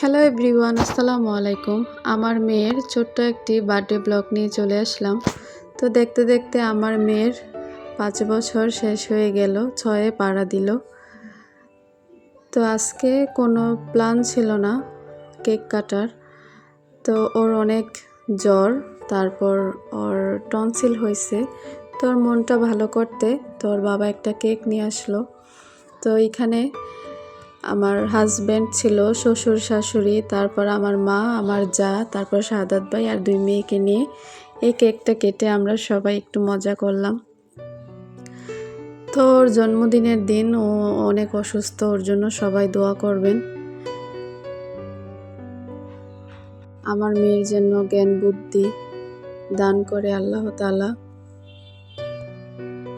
Hello everyone আসসালামু আলাইকুম। আমার মেয়ের ছোট্ট একটি বার্থডে ব্লগ নিয়ে চলে আসলাম। তো দেখতে দেখতে আমার মেয়ের পাঁচ বছর শেষ হয়ে গেল, ছয়ে পাড়া দিল। তো আজকে কোনো প্ল্যান ছিল না কেক কাটার। তো ওর অনেক জ্বর, তারপর ওর টনসিল হয়েছে। তোর মনটা ভালো করতে তোর বাবা একটা কেক নিয়ে আসলো। তো এখানে আমার হাজব্যান্ড ছিল, শ্বশুর, শাশুড়ি, তারপর আমার মা, আমার যা, তারপর সাদাত ভাই আর দুই মেয়েকে নিয়ে এই কেকটা কেটে আমরা সবাই একটু মজা করলাম। তো ওর জন্মদিনের দিন ও অনেক অসুস্থ, ওর জন্য সবাই দোয়া করবেন। আমার মেয়ের জন্য জ্ঞান বুদ্ধি দান করে আল্লাহ তালা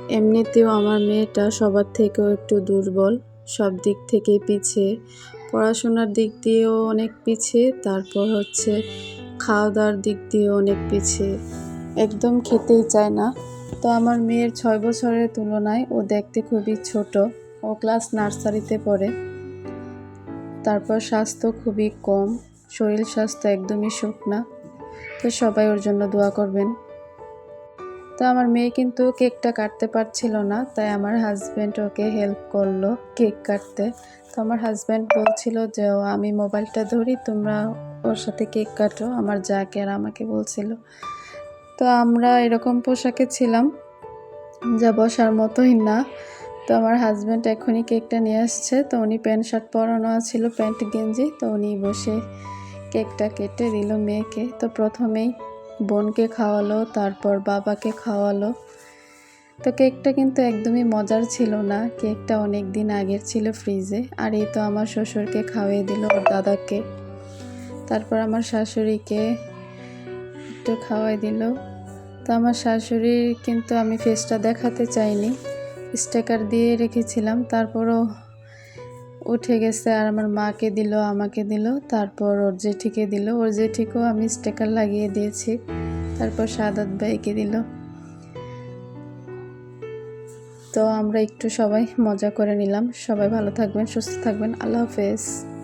এমনিতেও আমার মেয়েটা সবার থেকেও একটু দুর্বল। সব দিক থেকে পিছিয়ে পড়াশোনার দিক দিয়েও অনেক পিছিয়ে তারপর হচ্ছে খাওয়া দাওয়ার দিক দিয়েও অনেক পিছিয়ে একদম খেতেই চায় না। তো আমার মেয়ের ছয় বছরের তুলনায় ও দেখতে খুবই ছোট। ও ক্লাস নার্সারিতে পড়ে। তারপর স্বাস্থ্য খুবই কম। শরীর স্বাস্থ্য একদমই শুকনা। তো সবাই ওর জন্য দোয়া করবেন। তো আমার মেয়ে কিন্তু কেকটা কাটতে পারছিল না, তাই আমার হাজব্যান্ড ওকে হেল্প করল কেক কাটতে। তো আমার হাজব্যান্ড বলছিল যে আমি মোবাইলটা ধরি, তোমরা ওর সাথে কেক কাটো, আমার যাকে। আর আমাকে বলছিল। তো আমরা এরকম পোশাকে ছিলাম, যা বসার মতোই না। তো আমার হাজব্যান্ড এখনই কেকটা নিয়ে আসছে, তো উনি প্যান্ট শার্ট পরানো ছিল প্যান্ট গেঞ্জি, তো উনি বসে কেকটা কেটে দিল মেয়েকে। তো প্রথমেই বোনকে খাওয়ালো, তারপর বাবাকে খাওয়ালো। তো কেকটা কিন্তু একদমই মজার ছিল না। কেকটা অনেক দিন আগের ছিল ফ্রিজে। আর এই তো আমার শ্বশুরকে খাওয়াই দিল ওর দাদাকে তারপর আমার শাশুড়িকে একটু খাওয়াই দিল। তো আমার শাশুড়ির কিন্তু আমি ফেসটা দেখাতে চাইনি। স্টেকার দিয়ে রেখেছিলাম। তারপরও উঠে গেছে আর আমার মাকে দিল, আমাকে দিল, তারপর ওর জেঠিকে দিল। ওর জেঠিকেও আমি স্টিকার লাগিয়ে দিয়েছি, তারপর সাদাত ভাইকে দিল। তো আমরা একটু সবাই মজা করে নিলাম। সবাই ভালো থাকবেন, সুস্থ থাকবেন। আল্লাহ হাফেজ।